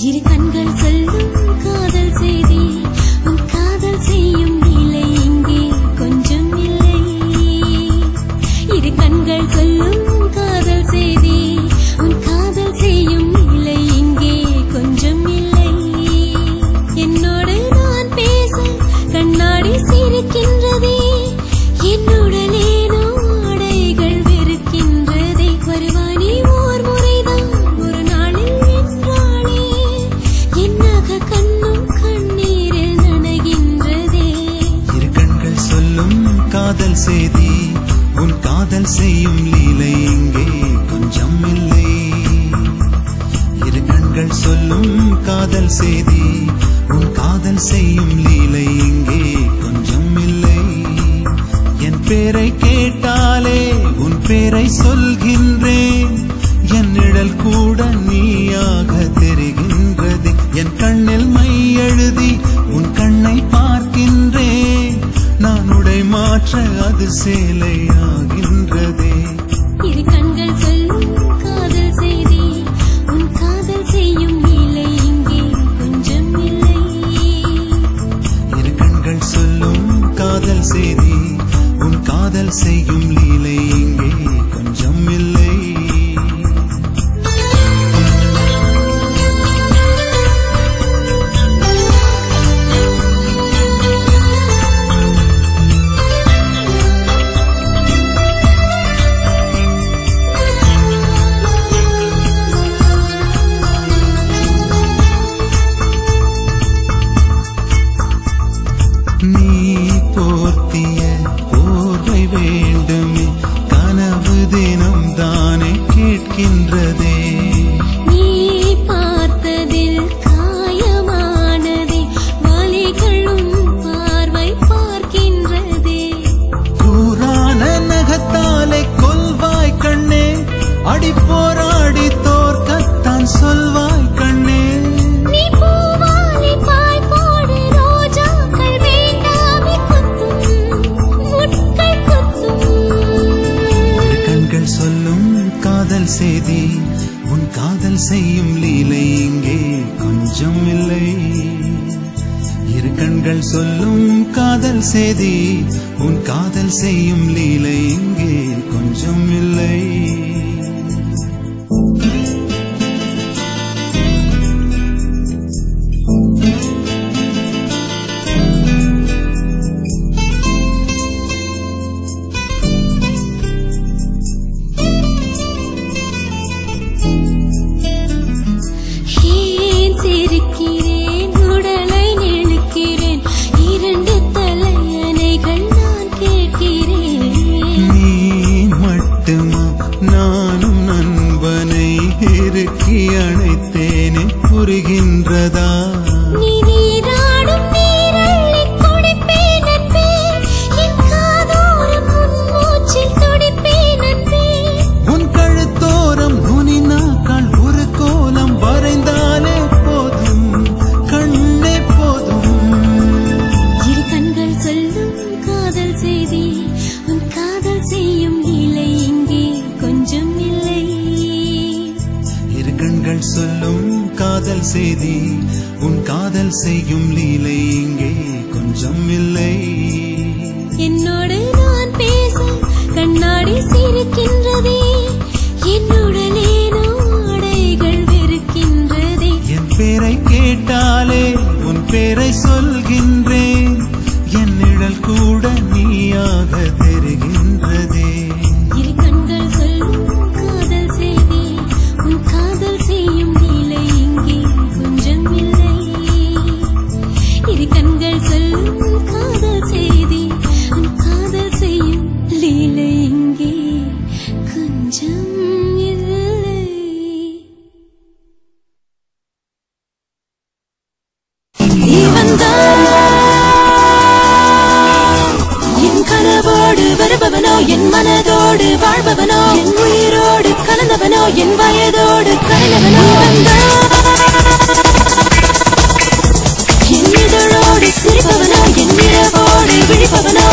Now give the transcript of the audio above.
இரு கண்கள் சொல்லும் காதல் செய்தி உன் காதல் செய்யும் செய்தி உன் காதல் செய்யும் லீலை இங்கே கொஞ்சம் இல்லை இரு கண்கள் சொல்லும் காதல் செய்தி உன் காதல் செய்யும் லீலை இங்கே கொஞ்சம் இல்லை என் பேரை கேட்டாலே உன் பேரை சொல்கின்றேன். என் நிழல் கூட நீயாக மாற்ற அது சேலையாகின்றதே. இரு கண்கள் சொல்லும் காதல் செய்தி உன் காதல் செய்யும் நிலை இங்கே கொஞ்சம் இல்லை. இரு கண்கள் சொல்லும் காதல் செய்தி உன் காதல் செய்யும் லீலை போர்வை வேண்டுமே? கனவு தினம் தானே கேட்கின்றதே. நீ செய்தி உன் காதல் செய்யும் லீலை இங்கே கொஞ்சம் இல்லை. இரு கண்கள் சொல்லும் காதல் செய்தி உன் காதல் செய்யும் லீலை இங்கே கொஞ்சம் இல்லை. இறுக்கி அணைத்தேனே புரிகின்றதா? கண்கள் சொல்லும் காதல் செய்தி உன் காதல் செய்யும் லீலை இங்கே கொஞ்சம் இல்லை. என்னோடு நான் பேச கண்ணாடி சிரிக்கின்றதே என்னுடனேனோ ஆடைகள் வெறுக்கின்றதே. என் பேரை கேட்டாலே உன் பேரை சொல்கின்றேன் என் நிழல் கூட நீயாக என் கனவோடு வருபவனோ என் மனதோடு வாழ்பவனோ என் உயிரோடு கலந்தவனோ என் வயதோடு கலந்தவனோ என் இதழோடு சிரிப்பவனோ என் இரவோடு துடிப்பவனோ.